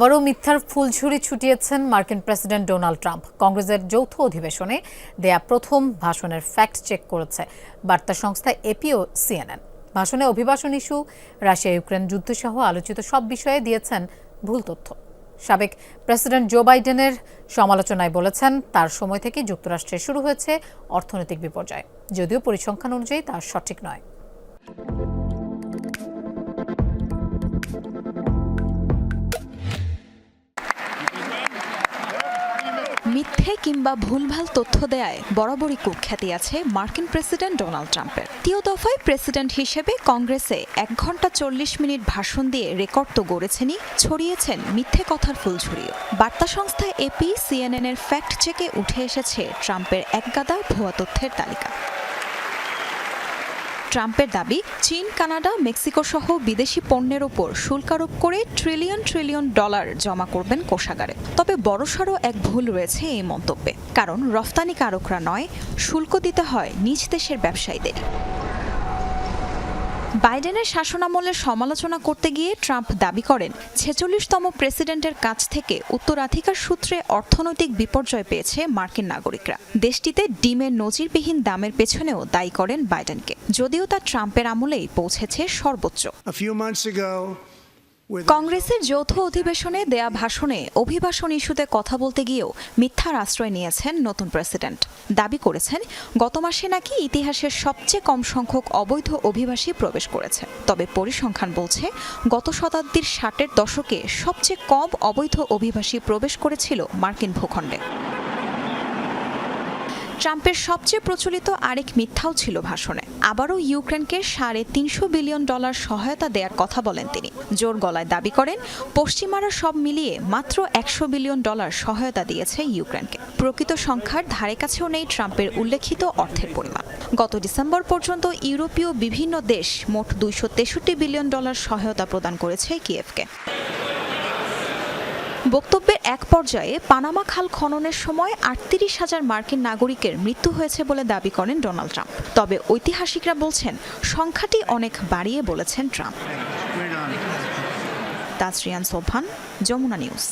আবারও মিথ্যার ফুলঝুরি ছুটিয়েছেন মার্কিন প্রেসিডেন্ট ডোনাল্ড ট্রাম্প। কংগ্রেসের যৌথ অধিবেশনে দেয়া প্রথম ভাষণের ফ্যাক্ট চেক করেছে বার্তা সংস্থা এপি ও সিএনএন। ভাষণে অভিবাসন ইস্যু রাশিয়া ইউক্রেন যুদ্ধসহ আলোচিত সব বিষয়ে দিয়েছেন ভুল তথ্য। সাবেক প্রেসিডেন্ট জো বাইডেনের সমালোচনায় বলেছেন, তার সময় থেকে যুক্তরাষ্ট্রে শুরু হয়েছে অর্থনৈতিক বিপর্যয়। যদিও পরিসংখ্যান অনুযায়ী তা সঠিক নয়। মিথ্যে কিংবা ভুলভাল তথ্য দেয়ায় বরাবরই কুখ্যাতি আছে মার্কিন প্রেসিডেন্ট ডোনাল্ড ট্রাম্পের। তৃতীয় দফায় প্রেসিডেন্ট হিসেবে কংগ্রেসে এক ঘণ্টা চল্লিশ মিনিট ভাষণ দিয়ে রেকর্ড তো গড়েছেনই, ছড়িয়েছেন মিথ্যে কথার ফুলঝুরিও। বার্তা সংস্থা এপি সিএনএন এর ফ্যাক্ট চেকে উঠে এসেছে ট্রাম্পের একগাদা ভুয়া তথ্যের তালিকা। ট্রাম্পের দাবি, চীন, কানাডা, মেক্সিকো সহ বিদেশি পণ্যের ওপর শুল্ক আরোপ করে ট্রিলিয়ন ট্রিলিয়ন ডলার জমা করবেন কোষাগারে। তবে বড়সড় এক ভুল রয়েছে এই মন্তব্যে। কারণ রফতানিকারকরা নয়, শুল্ক দিতে হয় নিজ দেশের ব্যবসায়ীদের। বাইডেনের শাসনামলের সমালোচনা করতে গিয়ে ট্রাম্প দাবি করেন, ছেচল্লিশতম প্রেসিডেন্টের কাছ থেকে উত্তরাধিকার সূত্রে অর্থনৈতিক বিপর্যয় পেয়েছে মার্কিন নাগরিকরা। দেশটিতে ডিমের নজিরবিহীন দামের পেছনেও দায়ী করেন বাইডেনকে, যদিও তা ট্রাম্পের আমলেই পৌঁছেছে সর্বোচ্চ। কংগ্রেসের যৌথ অধিবেশনে দেয়া ভাষণে অভিবাসন ইস্যুতে কথা বলতে গিয়েও মিথ্যার আশ্রয় নিয়েছেন নতুন প্রেসিডেন্ট। দাবি করেছেন, গত মাসে নাকি ইতিহাসের সবচেয়ে কম সংখ্যক অবৈধ অভিবাসী প্রবেশ করেছে। তবে পরিসংখ্যান বলছে, গত শতাব্দীর ষাটের দশকে সবচেয়ে কম অবৈধ অভিবাসী প্রবেশ করেছিল মার্কিন ভূখণ্ডে। ট্রাম্পের সবচেয়ে প্রচলিত আরেক মিথ্যাও ছিল ভাষণে। আবারও ইউক্রেনকে সাড়ে তিনশো বিলিয়ন ডলার সহায়তা দেওয়ার কথা বলেন তিনি। জোর গলায় দাবি করেন, পশ্চিমারা সব মিলিয়ে মাত্র একশো বিলিয়ন ডলার সহায়তা দিয়েছে ইউক্রেনকে। প্রকৃত সংখ্যার ধারে কাছেও নেই ট্রাম্পের উল্লেখিত অর্থের পরিমাণ। গত ডিসেম্বর পর্যন্ত ইউরোপীয় বিভিন্ন দেশ মোট দুইশো তেষট্টি বিলিয়ন ডলার সহায়তা প্রদান করেছে কিয়েভকে। বক্তব্যের এক পর্যায়ে পানামা খাল খননের সময় আটত্রিশ হাজার মার্কিন নাগরিকের মৃত্যু হয়েছে বলে দাবি করেন ডোনাল্ড ট্রাম্প। তবে ঐতিহাসিকরা বলছেন, সংখ্যাটি অনেক বাড়িয়ে বলেছেন ট্রাম্প। তাসরিয়ান সোভান যমুনা নিউজ।